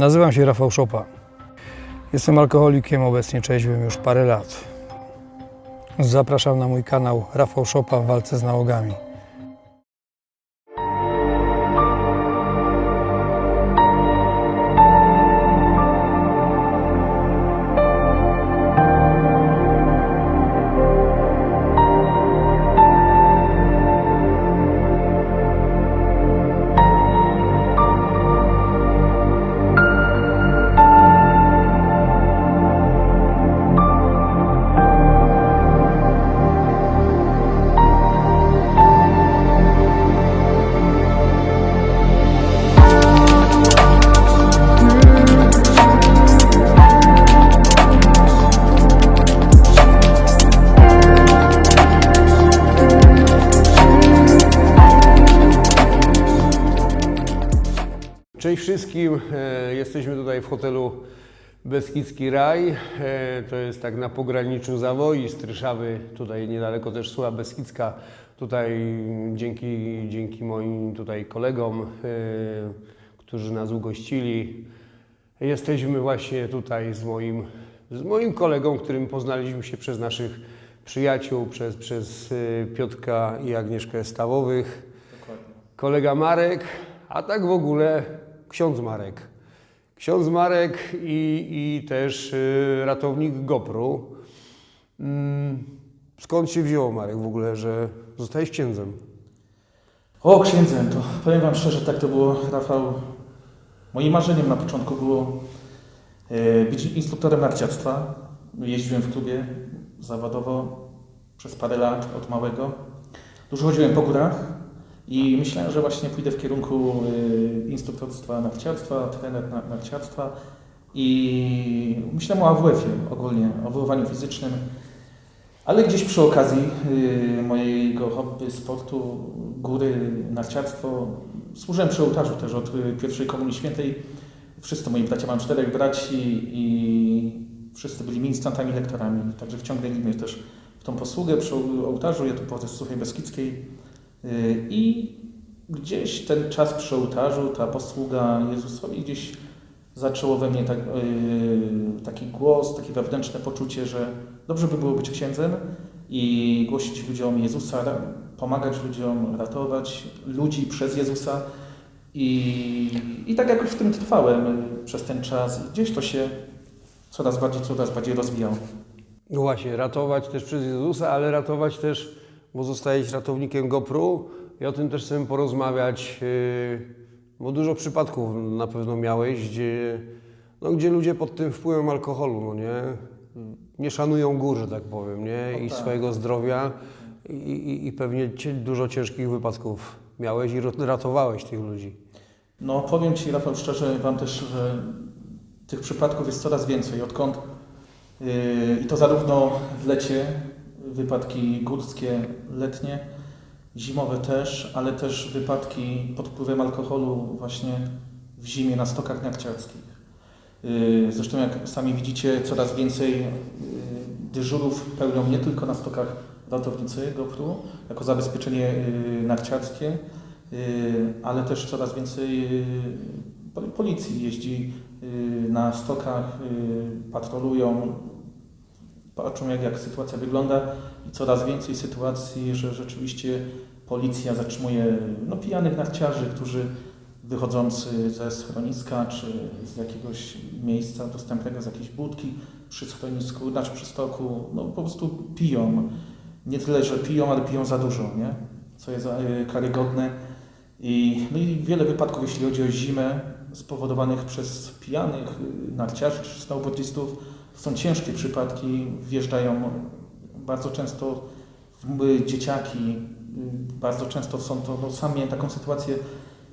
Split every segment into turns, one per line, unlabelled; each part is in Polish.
Nazywam się Rafał Szopa. Jestem alkoholikiem, obecnie trzeźwym już parę lat. Zapraszam na mój kanał Rafał Szopa w walce z nałogami.
Wszystkim, e, jesteśmy tutaj w hotelu Beskidzki Raj. E, To jest tak na pograniczu Zawoi, Stryszawy, tutaj niedaleko też Suła Beskidzka. Tutaj dzięki, dzięki moim tutaj kolegom, e, którzy nas ugościli, jesteśmy właśnie tutaj z moim, z moim kolegą, którym poznaliśmy się przez naszych przyjaciół, przez, przez Piotka i Agnieszkę Stawowych kolega Marek, a tak w ogóle ksiądz Marek. Ksiądz Marek i, i też y, ratownik GoPru. Mm, skąd się wzięło Marek w ogóle, że zostałeś księdzem?
O, księdzem, to powiem Wam szczerze, tak to było, Rafał. Moim marzeniem na początku było e, być instruktorem narciarstwa. Jeździłem w klubie zawodowo przez parę lat od małego. Dużo chodziłem po górach i myślałem, że właśnie pójdę w kierunku e, instruktorstwa narciarstwa, trener na- narciarstwa i myślałem o AWF-ie ogólnie, o wychowaniu fizycznym. Ale gdzieś przy okazji y, mojego hobby, sportu, góry, narciarstwo, służyłem przy ołtarzu też od y, pierwszej Komunii Świętej. Wszyscy moi bracia, mam czterech braci i wszyscy byli ministrantami, lektorami, także wciągnęli mnie też w tą posługę przy ołtarzu, ja tu pochodzę z Suchej Beskidzkiej y, i gdzieś ten czas przy ołtarzu, ta posługa Jezusowi gdzieś zaczęło we mnie tak, yy, taki głos, takie wewnętrzne poczucie, że dobrze by było być księdzem i głosić ludziom Jezusa, pomagać ludziom, ratować ludzi przez Jezusa. I, I tak jakoś w tym trwałem przez ten czas gdzieś to się coraz bardziej, coraz bardziej rozwijało.
No właśnie, ratować też przez Jezusa, ale ratować też, bo zostałeś ratownikiem GoPru i o tym też chcemy porozmawiać, yy, bo dużo przypadków na pewno miałeś, gdzie, no, gdzie ludzie pod tym wpływem alkoholu, no nie, nie szanują gór, że tak powiem, nie, i swojego zdrowia i, i, i pewnie dużo ciężkich wypadków miałeś i ratowałeś tych ludzi.
No powiem Ci Rafał szczerze, Wam też, że tych przypadków jest coraz więcej. Odkąd yy, i to zarówno w lecie, wypadki górskie, letnie, zimowe też, ale też wypadki pod wpływem alkoholu właśnie w zimie na stokach narciarskich. Yy, Zresztą jak sami widzicie, coraz więcej yy, dyżurów pełnią nie tylko na stokach ratownicy GoPru, jako zabezpieczenie yy, narciarskie, ale też coraz więcej pol- policji jeździ na stokach, patrolują, patrzą jak, jak sytuacja wygląda i coraz więcej sytuacji, że rzeczywiście policja zatrzymuje no, pijanych narciarzy, którzy wychodzący ze schroniska czy z jakiegoś miejsca dostępnego z jakiejś budki przy schronisku, znaczy przy stoku, no po prostu piją. Nie tyle, że piją, ale piją za dużo, nie? co jest e, karygodne. I, no i wiele wypadków, jeśli chodzi o zimę, spowodowanych przez pijanych y, narciarzy czy snowboardistów. Są ciężkie przypadki, wjeżdżają bardzo często dzieciaki, y, bardzo często są to, no sam taką sytuację,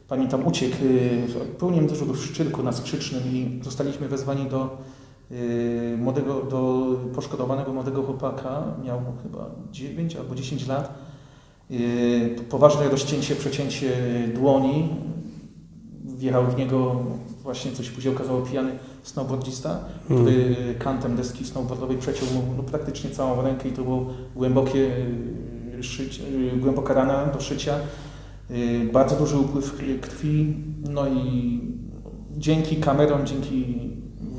pamiętam uciekł, y, pełniłem dyżur w Szczyrku na Skrzycznym i zostaliśmy wezwani do y, młodego, do poszkodowanego młodego chłopaka, miał chyba 9 albo 10 lat, poważne rozcięcie, przecięcie dłoni. Wjechał w niego właśnie, co się później okazało, pijany snowboardzista, który kantem deski snowboardowej przeciął mu no, praktycznie całą rękę i to było głębokie yy, szyć, yy, głęboka rana do szycia. Yy, Bardzo duży upływ krwi, no i dzięki kamerom, dzięki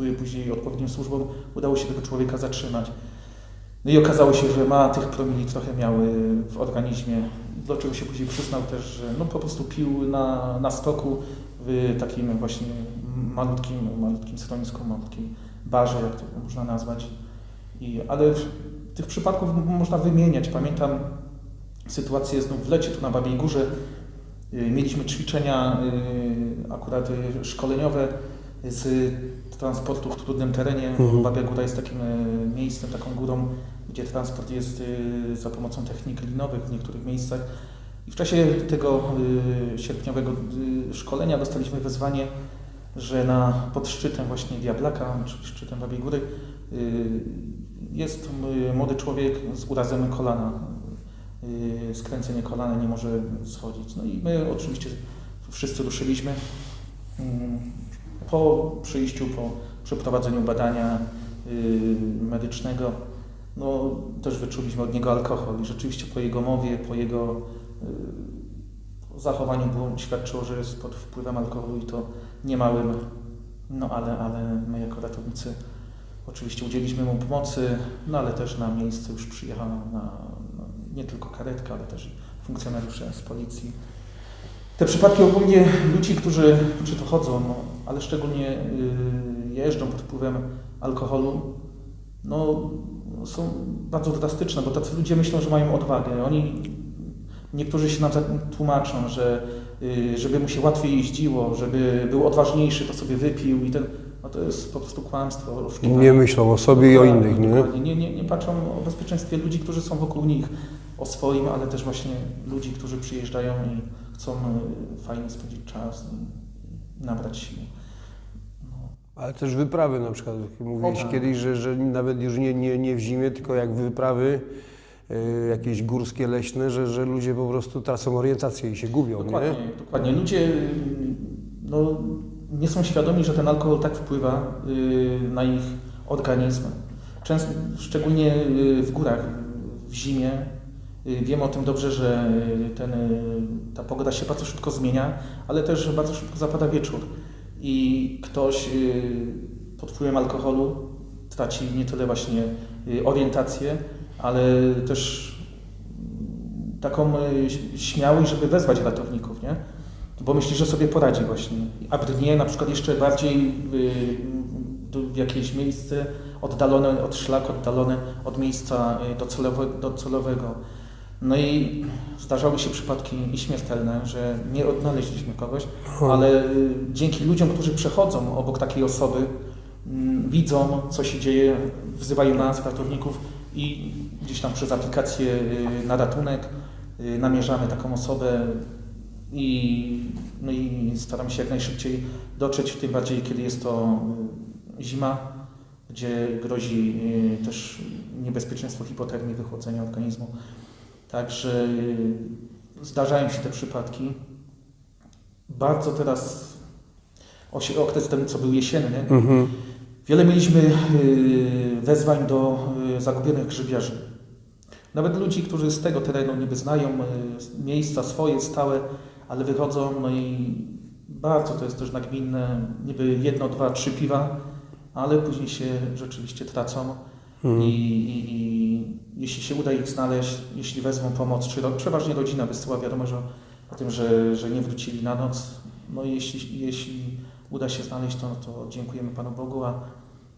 y, później odpowiednim służbom udało się tego człowieka zatrzymać. No i okazało się, że ma tych promili trochę miały w organizmie, do czego się później przyznał też, że no po prostu pił na, na stoku w takim właśnie malutkim, malutkim schronisku, malutkim barze, jak to można nazwać. I, ale tych przypadków można wymieniać. Pamiętam sytuację znów w lecie tu na Babiej Górze. Y, Mieliśmy ćwiczenia y, akurat y, szkoleniowe z transportu w trudnym terenie.
Mhm.
Babia Góra jest takim miejscem, taką górą, gdzie transport jest za pomocą technik linowych w niektórych miejscach. I w czasie tego sierpniowego szkolenia dostaliśmy wezwanie, że na, pod szczytem właśnie Diablaka, czyli szczytem Babiej Góry, y, jest y, młody człowiek z urazem kolana. Y, Skręcenie kolana nie może schodzić. No i my oczywiście wszyscy ruszyliśmy. Mm, Po przyjściu, po przeprowadzeniu badania medycznego, no, też wyczuliśmy od niego alkohol i rzeczywiście po jego mowie, po jego zachowaniu było, świadczyło, że jest pod wpływem alkoholu i to niemałym. No ale, ale my jako ratownicy oczywiście udzieliliśmy mu pomocy, no ale też na miejsce już przyjechała na, na, nie tylko karetka, ale też funkcjonariusze z policji. Te przypadki ogólnie ludzi, którzy czy to chodzą, no, ale szczególnie y, jeżdżą pod wpływem alkoholu, no, są bardzo drastyczne, bo tacy ludzie myślą, że mają odwagę. Oni, niektórzy się nam tłumaczą, że żeby mu się łatwiej jeździło, żeby był odważniejszy, to sobie wypił i ten, no to jest po prostu kłamstwo, oszukiwanie.
Nie myślą o sobie i o innych, nie?
Nie, nie, nie patrzą o bezpieczeństwie ludzi, którzy są wokół nich, o swoim, ale też właśnie ludzi, którzy przyjeżdżają i chcą y, fajnie spędzić czas i nabrać siły. No.
Ale też wyprawy na przykład. Mówiłeś
tak.
kiedyś, że, że nawet już nie, nie, nie w zimie, tylko jak wyprawy y, jakieś górskie, leśne, że, że ludzie po prostu tracą orientację i się gubią,
Dokładnie,
nie?
dokładnie. Ludzie y, no, nie są świadomi, że ten alkohol tak wpływa y, na ich organizm. Często, szczególnie y, w górach, w zimie, y, wiemy o tym dobrze, że y, ten, y, ta pogoda się bardzo szybko zmienia, ale też bardzo szybko zapada wieczór. I ktoś y, pod wpływem alkoholu traci nie tyle właśnie y, orientację, ale też taką y, śmiałość, żeby wezwać ratowników, nie? Bo myśli, że sobie poradzi właśnie. A brnie na przykład jeszcze bardziej y, w jakieś miejsce oddalone od szlaku, oddalone od miejsca y, docelowe, docelowego. No i zdarzały się przypadki i śmiertelne, że nie odnaleźliśmy kogoś, ale y, dzięki ludziom, którzy przechodzą obok takiej osoby, mm, widzą, co się dzieje, wzywają nas, ratowników i gdzieś tam przez aplikację y, na ratunek y, namierzamy taką osobę i, no i staramy się jak najszybciej dotrzeć, w tym bardziej, kiedy jest to y, zima, gdzie grozi też niebezpieczeństwo hipotermii, wychłodzenia organizmu. Także zdarzają się te przypadki. Bardzo teraz okres ten, co był jesienny,
Mhm.
Wiele mieliśmy wezwań do zagubionych grzybiarzy. Nawet ludzi, którzy z tego terenu niby znają y, miejsca swoje, stałe, ale wychodzą, no i bardzo to jest też nagminne, niby jedno, dwa, trzy piwa, ale później się rzeczywiście tracą
Mhm.
I, i, i jeśli się uda ich znaleźć, jeśli wezmą pomoc, czy ro, przeważnie rodzina wysyła wiadomość o, o tym, że, że nie wrócili na noc, no i jeśli, jeśli uda się znaleźć, to, to dziękujemy Panu Bogu, a,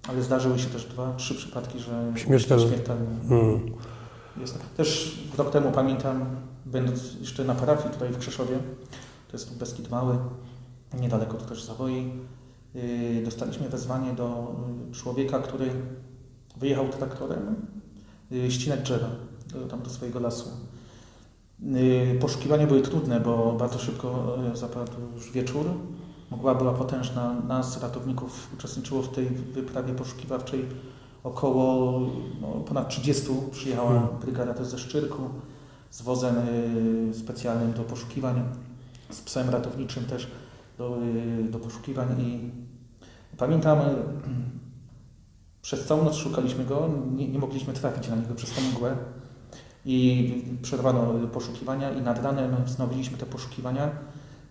ale zdarzyły się też dwa, trzy przypadki, że
Śmiertelne.
śmiertelne.
Mhm.
Jest. Też rok temu pamiętam, będąc jeszcze na parafii tutaj w Krzeszowie, to jest tu Beskid Mały, niedaleko tu też Zawoi, yy, dostaliśmy wezwanie do y, człowieka, który wyjechał traktorem yy, ścinać drzewa do, tam do swojego lasu. Yy, Poszukiwania były trudne, bo bardzo szybko zapadł już wieczór. Mgła była potężna. Nas, ratowników, uczestniczyło w tej wyprawie poszukiwawczej około no, ponad 30. Przyjechała
Hmm.
brygada też ze Szczyrku z wozem y, specjalnym do poszukiwań, z psem ratowniczym też do, y, do poszukiwań i pamiętam, y, przez całą noc szukaliśmy go, nie, nie mogliśmy trafić na niego przez tą mgłę i przerwano poszukiwania i nad ranem wznowiliśmy te poszukiwania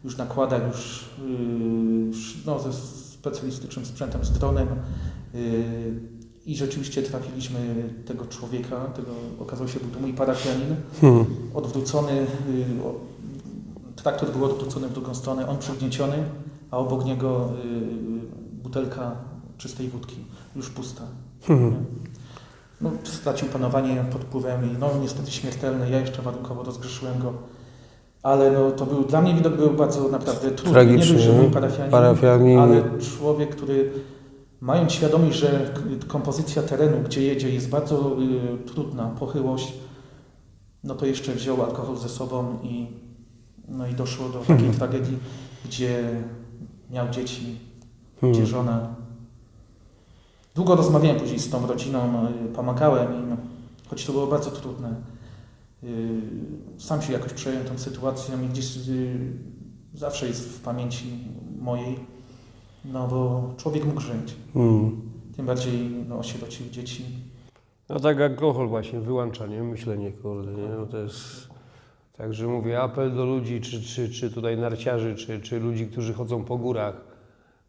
już nakładach, już yy, no, ze specjalistycznym sprzętem, z dronem. Yy, I rzeczywiście trafiliśmy tego człowieka, tego okazał się, był to mój parafianin,
Hmm.
odwrócony, o- traktor był odwrócony w drugą stronę, on przygnieciony, a obok niego yy, butelka czystej wódki, już pusta.
Hmm.
No, stracił panowanie pod wpływem i no niestety śmiertelny. Ja jeszcze warunkowo rozgrzeszyłem go. Ale no, to był, dla mnie widok był bardzo naprawdę trudny.
Tragiczny,
Nie dość, że parafianin,
Parafianin.
ale człowiek, który mając świadomość, że kompozycja terenu, gdzie jedzie jest bardzo y, trudna, pochyłość, no to jeszcze wziął alkohol ze sobą i, no i doszło do takiej tragedii, gdzie miał dzieci,
Hmm.
gdzie żona. Długo rozmawiałem później z tą rodziną, y, pomagałem im, choć to było bardzo trudne. Y, Sam się jakoś przejąłem tą sytuacją i gdzieś y, zawsze jest w pamięci mojej, no bo człowiek mógł żyć.
Hmm.
Tym bardziej no, osierocił dzieci.
No tak alkohol właśnie wyłącza, nie? Myślenie, kurde, nie? No to jest... Także mówię, apel do ludzi, czy, czy, czy tutaj narciarzy, czy, czy ludzi, którzy chodzą po górach,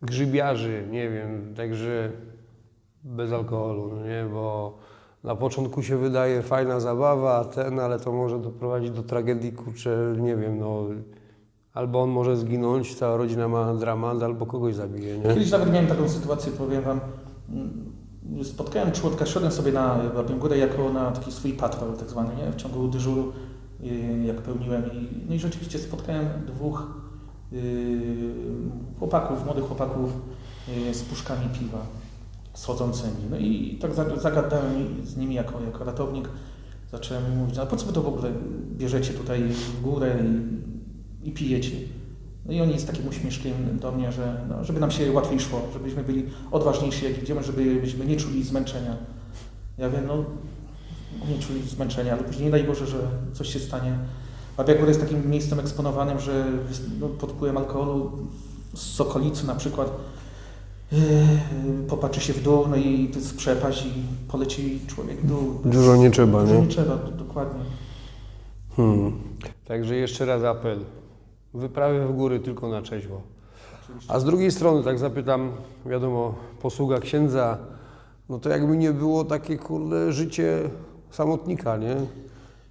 grzybiarzy, nie wiem, także bez alkoholu, no nie? Bo na początku się wydaje fajna zabawa, a ten, ale to może doprowadzić do tragedii, kurczę, nie wiem, no... Albo on może zginąć, cała rodzina ma dramat, albo kogoś zabije, nie?
Kiedyś nawet miałem taką sytuację, powiem Wam, mm, spotkałem człowieka, szedłem sobie na Babią Górę jako na taki swój patrol tak zwany, nie? w ciągu dyżuru, y, jak pełniłem. No i rzeczywiście spotkałem dwóch y, chłopaków, młodych chłopaków y, z puszkami piwa schodzącymi. No i tak za- zagadałem z nimi jako, jako ratownik. Zacząłem mówić, a po co wy to w ogóle bierzecie tutaj w górę i, pijecie? No i oni z takim uśmieszkiem do mnie, że no, żeby nam się łatwiej szło, żebyśmy byli odważniejsi jak idziemy, żebyśmy nie czuli zmęczenia. Ja wiem, no nie czuli zmęczenia, ale później nie daj Boże, że coś się stanie. A Białgóra jest takim miejscem eksponowanym, że jest, no, pod wpływem alkoholu z Sokolicy na przykład yy, popatrzy się w dół, no i to jest przepaść i poleci człowiek w dół.
Dużo nie trzeba,
Dużo
nie?
nie trzeba, dokładnie.
Hmm. Także jeszcze raz apel. Wyprawy w góry tylko na trzeźwo. A z drugiej strony, tak zapytam, wiadomo, posługa księdza, no to jakby nie było takie, kurde, życie samotnika, nie?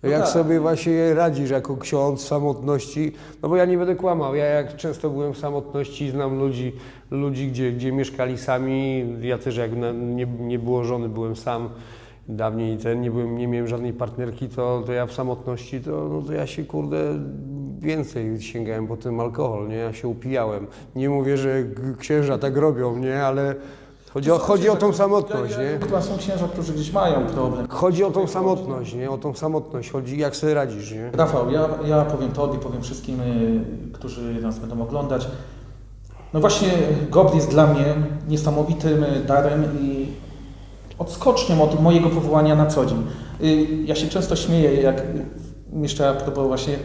No
Jak
tak.
sobie właśnie radzisz jako ksiądz w samotności? No bo ja nie będę kłamał, ja jak często byłem w samotności, znam ludzi, ludzi gdzie, gdzie mieszkali sami, ja też jak nie, nie było żony, byłem sam, dawniej ten, nie, byłem, nie miałem żadnej partnerki, to, to ja w samotności, to, no to ja się kurde więcej sięgałem po ten alkohol, nie? Ja się upijałem. Nie mówię, że księża tak robią, nie? Ale chodzi o, chodzi o tą samotność, nie?
Chyba są księża, którzy gdzieś mają problem.
Chodzi o tą samotność, nie? O tą samotność, chodzi jak sobie radzisz, nie?
Rafał, ja, ja powiem Tobie, powiem wszystkim, y, którzy nas będą oglądać. No właśnie, GOBR jest dla mnie niesamowitym darem i odskocznią od mojego powołania na co dzień. Y, Ja się często śmieję, jak jeszcze propos właśnie,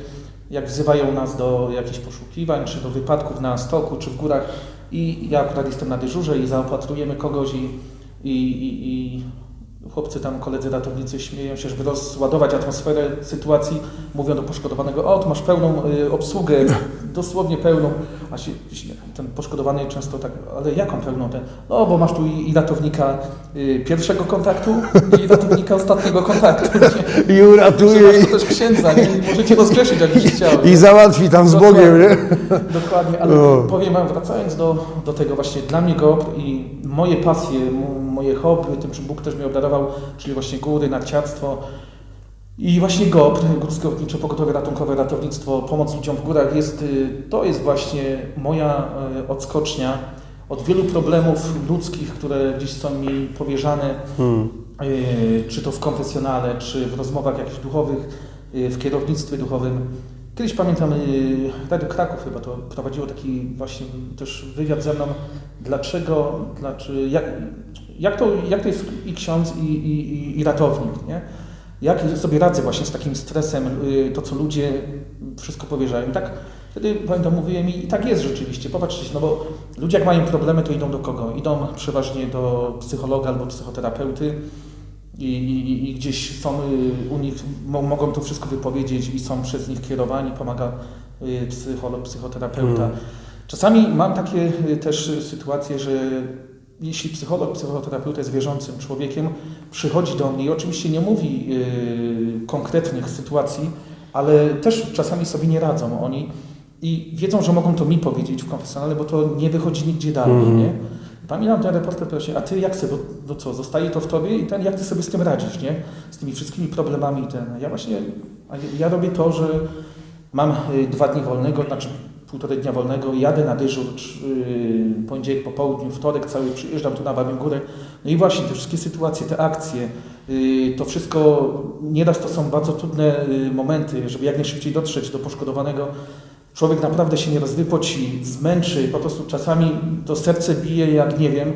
jak wzywają nas do jakichś poszukiwań, czy do wypadków na stoku, czy w górach. I ja akurat jestem na dyżurze i zaopatrujemy kogoś i, i, i, i chłopcy tam, koledzy ratownicy śmieją się, żeby rozładować atmosferę sytuacji, mówią do poszkodowanego, o, masz pełną y, obsługę, dosłownie pełną, a się, się ten poszkodowany często tak, ale jaką pełną? Ten, no, bo masz tu i, i ratownika y, pierwszego kontaktu i ratownika ostatniego kontaktu. Nie?
I
Że
uratuje
masz tu też księdza, nie? I możecie rozgrzeszyć, jakbyś chciał.
i, i załatwi tam z Bogiem, nie?
Dokładnie, ale
O.
powiem Wam, wracając do, do tego właśnie, dla mnie GOPR i moje pasje, moje hobby, tym czym Bóg też mnie obdarował, czyli właśnie góry, narciarstwo i właśnie GOPR, Górskie Ochotnicze Pogotowe Ratunkowe Ratownictwo, pomoc ludziom w górach, jest, y, to jest właśnie moja y, odskocznia od wielu problemów ludzkich, które gdzieś są mi powierzane,
Hmm.
y, czy to w konfesjonale, czy w rozmowach jakichś duchowych, w kierownictwie duchowym. Kiedyś pamiętam, Radio Kraków chyba to prowadziło taki właśnie też wywiad ze mną, dlaczego, dlaczego, jak, jak, to, jak to jest i ksiądz, i, i, i- i ratownik, nie? Jak sobie radzę właśnie z takim stresem, y, to co ludzie wszystko powierzają. Tak wtedy pamiętam, mówiłem i, tak jest rzeczywiście, popatrzcie, no bo ludzie jak mają problemy, to idą do kogo? Idą przeważnie do psychologa albo psychoterapeuty, i, i, i gdzieś są y, u nich, mo, mogą to wszystko wypowiedzieć i są przez nich kierowani, pomaga y, psycholog, psychoterapeuta. Czasami mam takie też sytuacje, że jeśli psycholog, psychoterapeuta jest wierzącym człowiekiem, przychodzi do mnie i oczywiście nie mówi y, konkretnych sytuacji, ale też czasami sobie nie radzą oni i wiedzą, że mogą to mi powiedzieć w konfesjonale, bo to nie wychodzi nigdzie dalej,
Mhm.
nie? Pamiętam ten reporter pytał się, a ty jak sobie, bo co, zostaje to w tobie i ten, jak ty sobie z tym radzisz, nie? Z tymi wszystkimi problemami i ten. Ja właśnie, ja robię to, że mam y, dwa dni wolnego, znaczy półtorej dnia wolnego, jadę na dyżur, czy, y, poniedziałek po południu, wtorek cały przyjeżdżam tu na Babią Górę. No i właśnie te wszystkie sytuacje, te akcje, y, to wszystko, nieraz to są bardzo trudne y, momenty, żeby jak najszybciej dotrzeć do poszkodowanego. Człowiek naprawdę się nieraz wypoci, zmęczy, po prostu czasami to serce bije jak nie wiem.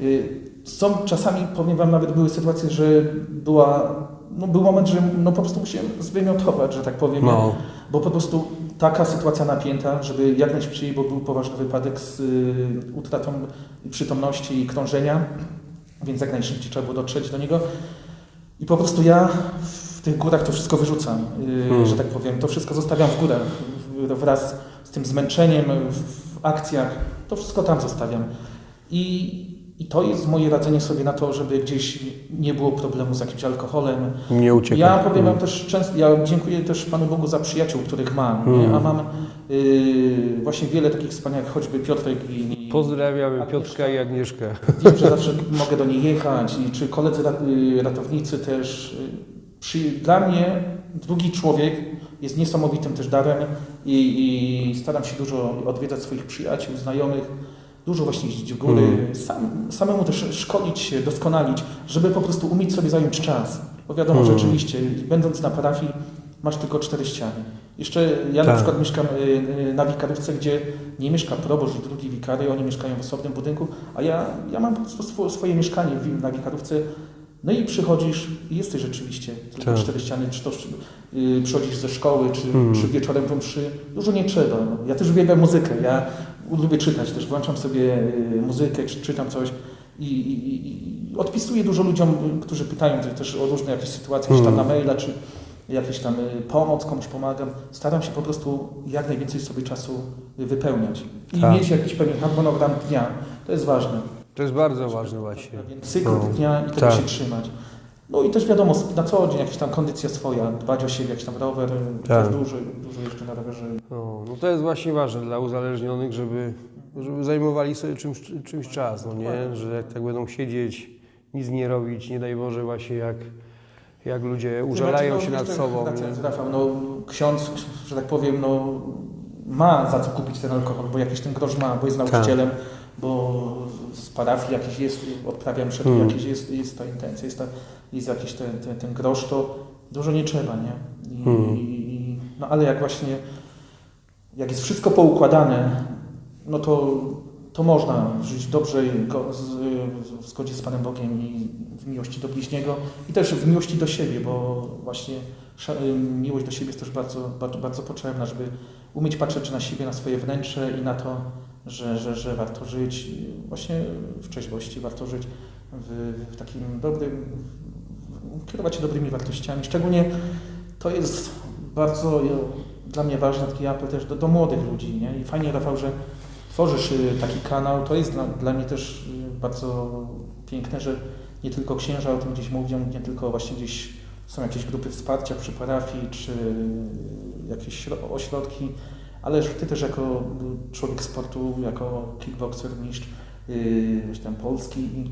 Y, Są czasami, powiem Wam, nawet były sytuacje, że była, no był moment, że no po prostu musiałem zwymiotować, że tak powiem.
No.
Bo po prostu taka sytuacja napięta, żeby jak najszybciej, bo był poważny wypadek z y, utratą przytomności i krążenia, więc jak najszybciej trzeba było dotrzeć do niego. I po prostu ja w tych górach to wszystko wyrzucam, y,
Hmm.
że tak powiem. To wszystko zostawiam w górach wraz z tym zmęczeniem w, w akcjach. To wszystko tam zostawiam. I, I to jest moje radzenie sobie na to, żeby gdzieś nie było problemu z jakimś alkoholem,
Nie uciekaj.
ja powiem Wam też często, ja dziękuję też Panu Bogu za przyjaciół, których mam?
Mm.
a mam yy, właśnie wiele takich wspaniałych, choćby Piotrek i, i
Pozdrawiamy Piotrka i Agnieszkę.
wiem, że zawsze mogę do niej jechać, i czy koledzy y, ratownicy też. y, Przy, dla mnie drugi człowiek jest niesamowitym też darem i, i staram się dużo odwiedzać swoich przyjaciół, znajomych, dużo właśnie jeździć w góry,
Mm.
sam, samemu też szkolić się, doskonalić, żeby po prostu umieć sobie zająć czas. Bo wiadomo,
Mm.
rzeczywiście, będąc na parafii, masz tylko cztery ściany. Jeszcze ja na
Tak.
przykład mieszkam y, y, na wikarówce, gdzie nie mieszka proboszcz i drugi wikary, oni mieszkają w osobnym budynku, a ja, ja mam po prostu swo- swoje mieszkanie w- na wikarówce. No i przychodzisz i jesteś rzeczywiście tylko
Tak.
cztery ściany, czy to y, przychodzisz ze szkoły, czy,
Mm.
czy wieczorem po mszy. Dużo nie trzeba. No. Ja też uwielbiam muzykę, ja lubię czytać też, włączam sobie y, muzykę, czy czytam coś i, i, i- odpisuję dużo ludziom, którzy pytają też o różne jakieś sytuacje, czy tam na
Mm.
maila, czy jakieś tam y, pomoc, komuś pomagam. Staram się po prostu jak najwięcej sobie czasu wypełniać i
Tak.
mieć jakiś pewien harmonogram dnia. To jest ważne.
To jest bardzo ważne właśnie.
Pewien Cykl
No.
dnia i tego
Tak.
się trzymać. No i też wiadomo, na co dzień jakaś tam kondycja swoja, dbać o siebie, jakiś tam rower, y,
Tak.
też dużo, dużo jeżdżę na rowerze.
No, no to jest właśnie ważne dla uzależnionych, żeby, żeby zajmowali sobie czymś, czymś czas, no nie? Że jak tak będą siedzieć, nic nie robić, nie daj Boże właśnie jak, jak ludzie użalają
Znaczy,
się
no,
nad
jeszcze
sobą. Nie?
Rafał, no ksiądz, że tak powiem, no ma za co kupić ten alkohol, bo jakiś ten grosz ma, bo jest
Tak.
nauczycielem, bo z parafii jakiś jest, odprawiam przed
Hmm.
jakiś jest, jest ta intencja, jest, ta, jest jakiś ten, ten, ten grosz, to dużo nie trzeba, nie? I,
Hmm.
i, no ale jak właśnie, jak jest wszystko poukładane, no to, to można żyć dobrze go- z, w zgodzie z Panem Bogiem i w miłości do bliźniego i też w miłości do siebie, bo właśnie miłość do siebie jest też bardzo, bardzo, bardzo potrzebna, żeby umieć patrzeć na siebie, na swoje wnętrze i na to, że, że, że warto żyć właśnie w trzeźwości, warto żyć w, w takim dobrym, kierować się dobrymi wartościami. Szczególnie to jest bardzo dla mnie ważny taki apel też do, do młodych ludzi. Nie? I fajnie, Rafał, że tworzysz y, taki kanał. To jest dla, dla mnie też y, bardzo piękne, że nie tylko księża o tym gdzieś mówią, nie tylko właśnie gdzieś są jakieś grupy wsparcia przy parafii, czy jakieś śro- ośrodki, ale Ty też jako człowiek sportu, jako kickboxer, mistrz yy, tam Polski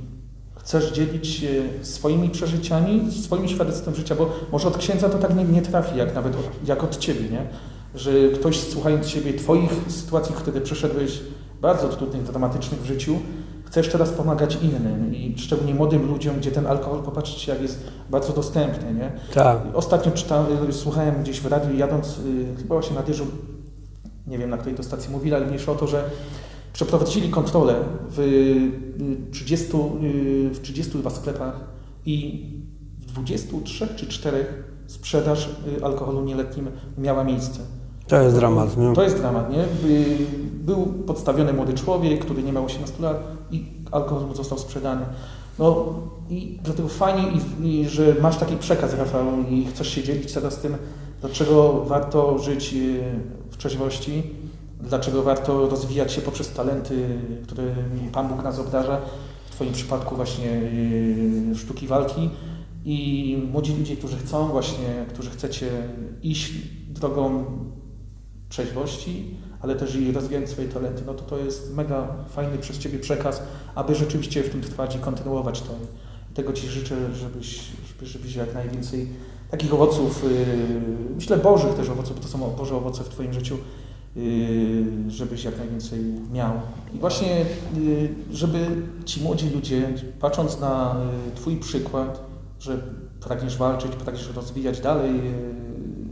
chcesz dzielić się swoimi przeżyciami, swoim świadectwem życia, bo może od księdza to tak nie, nie trafi, jak nawet od, jak od Ciebie, nie? Że ktoś słuchając Ciebie, Twoich sytuacji, które przeszedłeś bardzo trudnych, dramatycznych w życiu, chcesz teraz pomagać innym i szczególnie młodym ludziom, gdzie ten alkohol, popatrzcie, jak jest bardzo dostępny, nie?
Tak.
Ostatnio czytałem, słuchałem gdzieś w radiu jadąc, y, chyba właśnie na dyżur, nie wiem na której to stacji mówili, ale mniejsza o to, że przeprowadzili kontrolę w y, 30, y, w 30 chyba sklepach i w 23 czy 4 sprzedaż y, alkoholu nieletnim miała miejsce.
To jest dramat. Nie?
To jest dramat, nie? By- Był podstawiony młody człowiek, który nie miał 18 lat i alkohol mu został sprzedany. No i dlatego fajnie, i, i, że masz taki przekaz, Rafał, i chcesz się dzielić teraz tym, dlaczego warto żyć w trzeźwości, dlaczego warto rozwijać się poprzez talenty, które Pan Bóg nas obdarza, w Twoim przypadku właśnie yy, sztuki walki i młodzi ludzie, którzy chcą właśnie, którzy chcecie iść drogą trzeźwości, ale też i rozwijać swoje talenty, no to to jest mega fajny przez Ciebie przekaz, aby rzeczywiście w tym trwać i kontynuować to. Tego Ci życzę, żebyś, żeby- żebyś jak najwięcej takich owoców, yy, myślę Bożych też owoców, bo to są Boże owoce w Twoim życiu, yy, żebyś jak najwięcej miał. I właśnie, yy, żeby ci młodzi ludzie, patrząc na Twój przykład, że pragniesz walczyć, pragniesz rozwijać dalej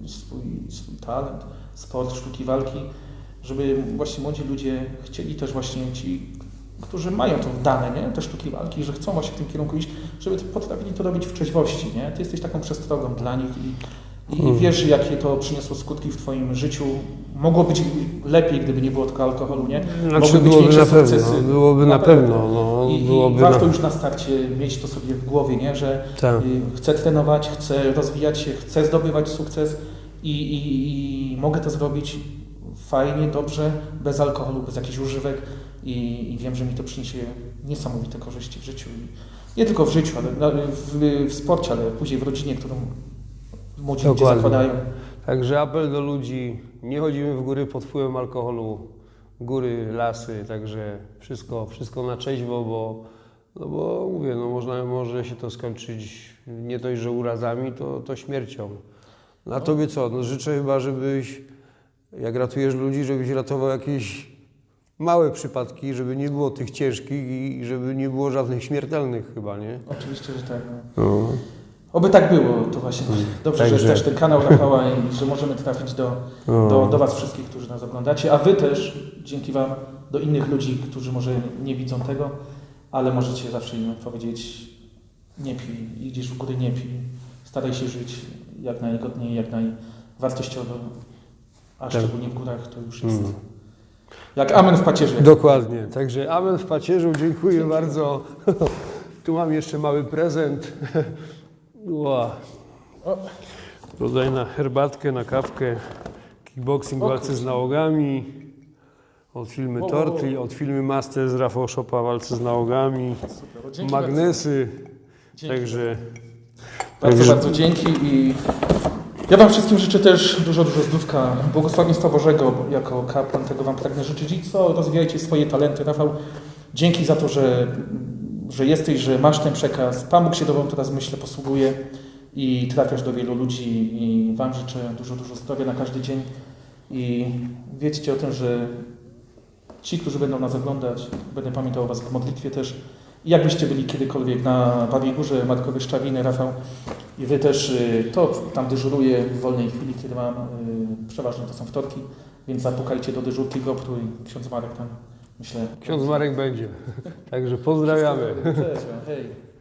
swój, swój talent, sport, sztuki walki, żeby właśnie młodzi ludzie chcieli też właśnie ci, którzy mają to dane, nie? te sztuki walki, że chcą właśnie w tym kierunku iść, żeby potrafili to robić w trzeźwości. Nie? Ty jesteś taką przestrogą dla nich i, i
Mhm.
wiesz, jakie to przyniosło skutki w Twoim życiu. Mogło być lepiej, gdyby nie było tylko alkoholu, nie?
Znaczy
Mogły być większe
na pewno,
sukcesy.
byłoby na
Naprawdę.
pewno, no,
I,
byłoby
i warto
na...
już na starcie mieć to sobie w głowie, nie? że
Tak.
y, chcę trenować, chcę rozwijać się, chcę zdobywać sukces i, i, i mogę to zrobić fajnie, dobrze, bez alkoholu, bez jakichś używek i, i wiem, że mi to przyniesie niesamowite korzyści w życiu. I nie tylko w życiu, ale w, w sporcie, ale później w rodzinie, którą młodzi ludzie
Dokładnie.
zakładają.
Także apel do ludzi, nie chodzimy w góry pod wpływem alkoholu, góry, lasy, także wszystko, wszystko na trzeźwo, bo, no bo mówię, no można, może się to skończyć nie dość, że urazami, to, to śmiercią. Na tobie co? No życzę chyba, żebyś, jak ratujesz ludzi, żebyś ratował jakieś małe przypadki, żeby nie było tych ciężkich i żeby nie było żadnych śmiertelnych chyba, nie?
Oczywiście, że tak. No.
No.
Oby tak było, to właśnie dobrze, że
Także-
jest też ten kanał Rafała i że możemy trafić do,
No.
do, do Was wszystkich, którzy nas oglądacie, a Wy też, dzięki Wam, do innych ludzi, którzy może nie widzą tego, ale możecie zawsze im powiedzieć nie pij, idziesz w góry, nie pij, staraj się żyć jak najgodniej, jak najwartościowo, a
Tak.
szczególnie w górach to już jest
Mm.
Jak amen w pacierze.
Dokładnie. Także amen w pacierzu, dziękuję bardzo. Tu mam jeszcze mały prezent. Ła. Tutaj na herbatkę, na kawkę. Kickboxing walce z nałogami. Od filmy. Torty, od filmy Master z Rafał Szopa walce z nałogami.
Dzięki
Magnesy.
Dzięki
Także
Bardzo,
Także-
bardzo dzięki i ja Wam wszystkim życzę też dużo, dużo zdrówka, błogosławieństwa Bożego, bo jako kapłan tego Wam pragnę życzyć i co, rozwijajcie swoje talenty. Rafał, dzięki za to, że, że jesteś, że masz ten przekaz. Pan Bóg się Tobą teraz, myślę, posługuje i trafiasz do wielu ludzi i Wam życzę dużo, dużo zdrowia na każdy dzień i wiedzcie o tym, że ci, którzy będą nas oglądać, będę pamiętał o Was w modlitwie też. Jakbyście byli kiedykolwiek na Babiej Górze, Markowie Szczawiny, Rafał, i Wy też, y, to tam dyżuruję w wolnej chwili, kiedy mam, y, przeważnie to są wtorki, więc zapukajcie do dyżurki GoPro i ksiądz Marek tam, myślę...
ksiądz Marek będzie. Także pozdrawiamy.
Cześć, hej.